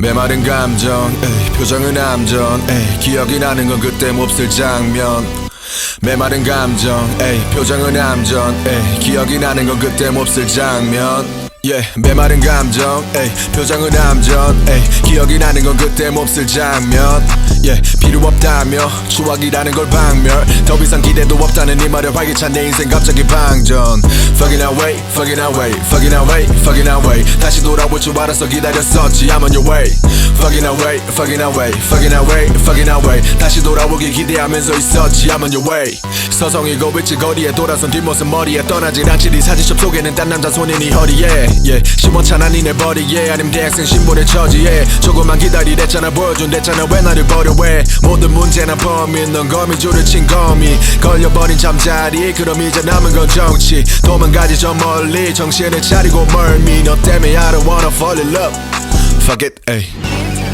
메마른 감정 에이, 표정은 암전 에이, 기억이 나는 건 그때 몹쓸 장면. 메마른 감정 에이, 표정은 암전 에이, 기억이 나는 건 그때 몹쓸 장면. Yeah, 메마른 감정 에이, 표정은 암전 에이, 기억이 나는 건 그때 몹쓸 장면. Yeah, 필요 없다며 추억이라는 걸 박멸. 더 이상 기대도 없다는 이 말에 활기찬 내 인생 갑자기 방전 Fucking away, fucking away, fucking away, fucking away 다시 돌아올 줄 알아서 기다렸었지 I'm on your way Fucking away, fucking away, fucking away, fucking away. 다시 돌아오길 기대하면서 있었지 I'm on your way. 서성이고 있지 거리에 돌아선 뒷모습 머리에 떠나질 않지 네 사진첩 속에는 딴 남자 손이 네 허리에 yeah. 시원찮아 니네 버리에 아님 대학생 신분의 처지에. 조금만 기다리랬잖아 보여준댔잖아 왜 나를 버려 왜 모든 문제나 범인 넌 거미줄을 친 거미. 걸려버린 잠자리 그럼 이제 남은 건 정치. 도망가지 저 멀리 정신을 차리고 멀미. 너 때문에 I don't wanna fall in love Fuck it, hey.